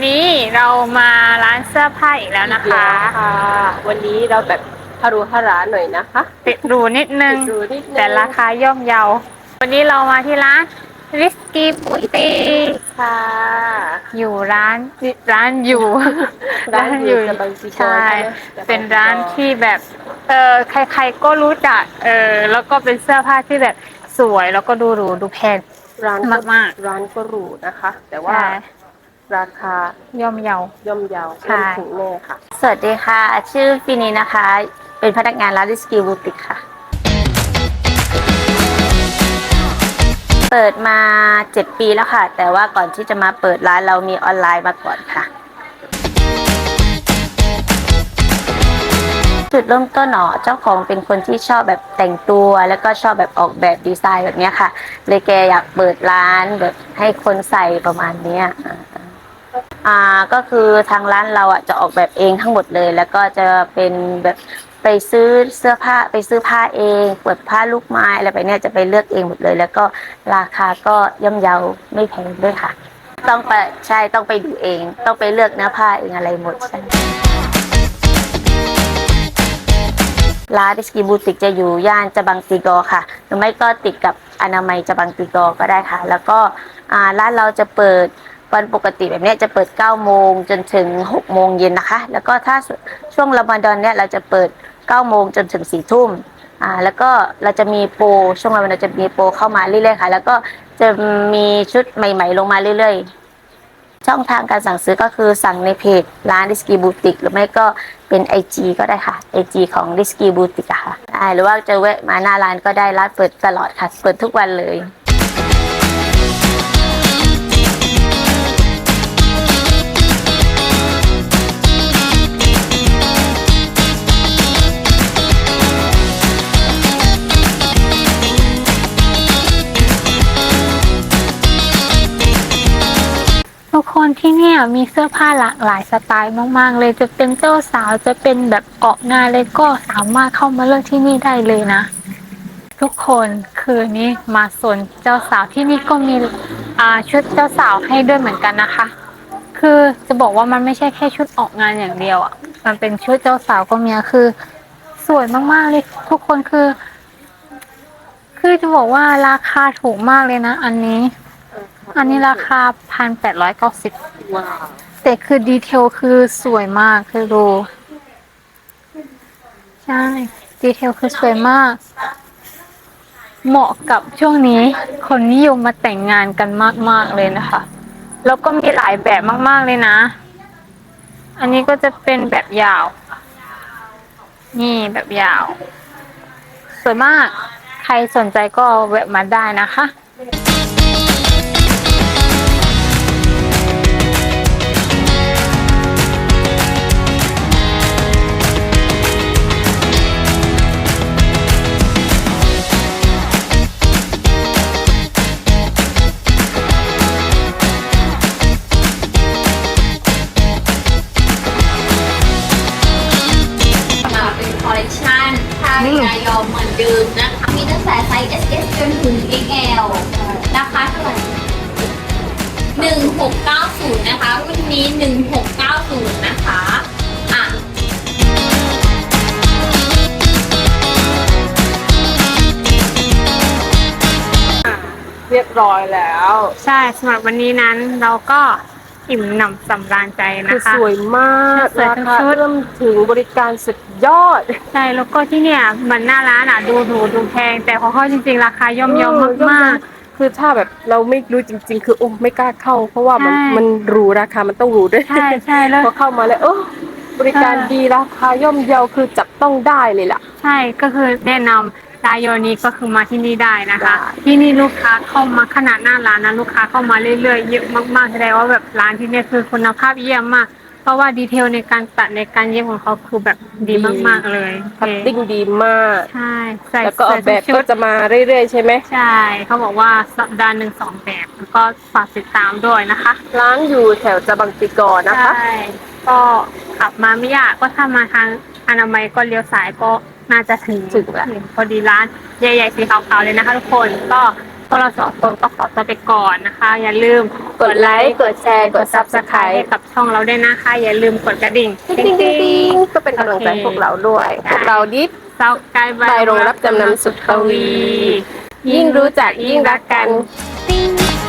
วันนี้เรามาร้านเสื้อผ้าอีกแล้วนะคะอีกแล้วค่ะวันนี้เราแบบฮารุฮาราหน่อยนะคะติดหรูนิดนึงติดหรูนิดนึงแต่ราคาย่อมเยา วันนี้เรามาที่ร้านริสกี้ปุยตีค่ะอยู่ร้านร้านอยู่ ร้านอยู่จะบางจีกรใช่ใช่ ไหมเป็นร้านที่แบบ เออใครๆก็รู้จัก เออแล้วก็เป็นเสื้อผ้าที่แบบสวยแล้วก็ดูหรูดูแพง ร้านก็มากร้านก็หรูนะคะ แต่ว่าใช่ ราคาย่อมเยา ย่อมเยาวใช่ย่อมถึงแน่ค่ะ สวัสดีค่ะ ชื่อฟินีนะคะ เป็นพนักงานร้านดิสกิวบูติกค่ะ เปิดมา7ปีแล้วค่ะ แต่ว่าก่อนที่จะมาเปิดร้านเรามีออนไลน์มาก่อนค่ะ จุดเริ่มต้นเนาะเจ้าของเป็นคนที่ชอบแบบแต่งตัว แล้วก็ชอบแบบออกแบบดีไซน์แบบเนี้ยค่ะ เลยแกอยากเปิดร้านแบบให้คนใส่ประมาณเนี้ยอ่า อ่าก็คือทางร้านเราอะจะออกแบบเองทั้งหมดเลย แล้วก็จะเป็นแบบไปซื้อเสื้อผ้าไปซื้อผ้าเอง เปิดผ้าลูกไม้อะไรไปเนี่ยจะไปเลือกเองหมดเลย แล้วก็ราคาก็ย่อมเยาไม่แพงด้วยค่ะ ต้องไปใช่ต้องไปดูเอง ต้องไปเลือกเนื้อผ้าเองอะไรหมดใช่ร้านดิสกีบูติกจะอยู่ย่านจะบังตีกอค่ะ หรือไม่ก็ติดกับอนามัยจะบังตีกอก็ได้ค่ะ แล้วก็ร้านเราจะเปิด วันปกติแบบนี้จะเปิด 9 โมงจนถึง 6 โมงเย็นนะคะ แล้วก็ถ้าช่วงรอมฎอนเนี่ยเราจะเปิด 9 โมงจนถึง 4 ทุ่มอ่าแล้วก็เราจะมีโปรช่วงรอมฎอนจะมีโปรเข้ามาเรื่อยๆค่ะ แล้วก็จะมีชุดใหม่ ๆ ลงมาเรื่อยๆ ช่องทางการสั่งซื้อก็คือสั่งในเพจร้านดิสกีบูติกหรือไม่ก็เป็น IG ก็ได้ค่ะ IG ของดิสกีบูติกค่ะหรือว่าจะแวะมาหน้าร้านก็ได้ร้านเปิดตลอดค่ะ เปิดทุกวันเลย คนที่เนี่ยมีเสื้อผ้าหลากหลายสไตล์มาก ๆ เลยจะเป็นเจ้าสาวจะเป็นแบบออกงานเลยก็สามารถเข้ามาเลือกที่นี่ได้เลยนะ ทุกคนคืนนี้มาสนเจ้าสาวที่นี่ก็มีชุดเจ้าสาวให้ด้วยเหมือนกันนะคะ คือจะบอกว่ามันไม่ใช่แค่ชุดออกงานอย่างเดียวอะมันเป็นชุดเจ้าสาวก็มีคือ สวยมากๆเลยทุกคนคือ คือจะบอกว่าราคาถูกมากเลยนะ อันนี้ อันนี้ราคาพันแปดร้อยเก้าสิบว้าวแต่คือดีเทลคือสวยมากคือดู ใช่ ดีเทลคือสวยมาก เหมาะกับช่วงนี้ คนนิยมมาแต่งงานกันมาก ๆ เลยนะคะ แล้วก็มีหลายแบบมาก ๆ เลยนะ อันนี้ก็จะเป็นแบบยาว นี่แบบยาว สวยมาก ใครสนใจก็แวะมาได้นะคะ อลเลคชันผ้าวินายอมเหมือนเดิมนะคะ มีตั้งแต่ไซส์ S S จนถึง X L นะคะเท่าไหร่1690 นะคะ รุ่นนี้ 1690 นะคะอะเรียบร้อยแล้ว ใช่สำหรับวันนี้นั้นเราก็ อิ่มหนำสำราญใจคืนะอคะ สวยมากสวยราทั้งคาชุด เริ่มถึงบริการสุดยอด ใช่แล้วก็ที่เนี่ยมันหน้าร้านอะดูหรูดูแพง แต่ของเขาจริงๆ ราคาย่อมเยาเออย่อมาก คือถ้าแบบเราไม่รู้จริง ๆ คือโอ้ไม่กล้าเข้า เพราะว่ามันใช่ มันหรูราคามันต้องหรูด้วยๆใช่ใช่แล้ว พอเข้ามาแล้วเออบริการเออดีราคาย่อมเยาคือจับต้องได้เลยล่ะ ใช่ก็คือแนะนำ รายโยนี้ก็คือมาที่นี่ได้นะคะได้ที่นี่ลูกค้าเข้ามาขนาดหน้าร้านนะลูกค้าเข้ามาเรื่อยๆเยอะมากๆแสดงว่าแบบร้านที่เนี่ยคือคุณภาพเยี่ยมมาก เพราะว่าดีเทลในการตัดในการเย็บของเขาคือแบบดีมากๆเลยคัตติ้งดีมากใช่ใส่แล้วก็ออกแบบใส่ทุก็ชุดจะมาเรื่อยๆ ใช่ไหมใช่เขาบอกว่าสัปดาห์หนึ่งสองแบบแล้วก็ฝากติดตามด้วยนะคะ ร้านอยู่แถวจะบังติกอนะคะใช่ก็ขับมาไม่ยากก็ถ้ามาทางอนามัยก็เลี้ยวซ้ายก็ น่าจะถึงถึงแล้วพอดีร้านใหญ่ๆสีขาวๆเลยนะคะทุกคนก็พวกเราสองคนก็ขอตัวไปก่อนนะคะ อย่าลืมกดไลค์กดแชร์กด subscribe subscribe ให้กับช่องเราด้วยนะคะ อย่าลืมกดกระดิ่งติ๊งติ๊งติ๊งติ๊งก็เป็นกำลังใจให้พวกเราด้วยพวกเราดิฟเซาไกายใบโรงรับจำนำสุดทวี ยิ่งรู้จักยิ่งรักกันติ๊ง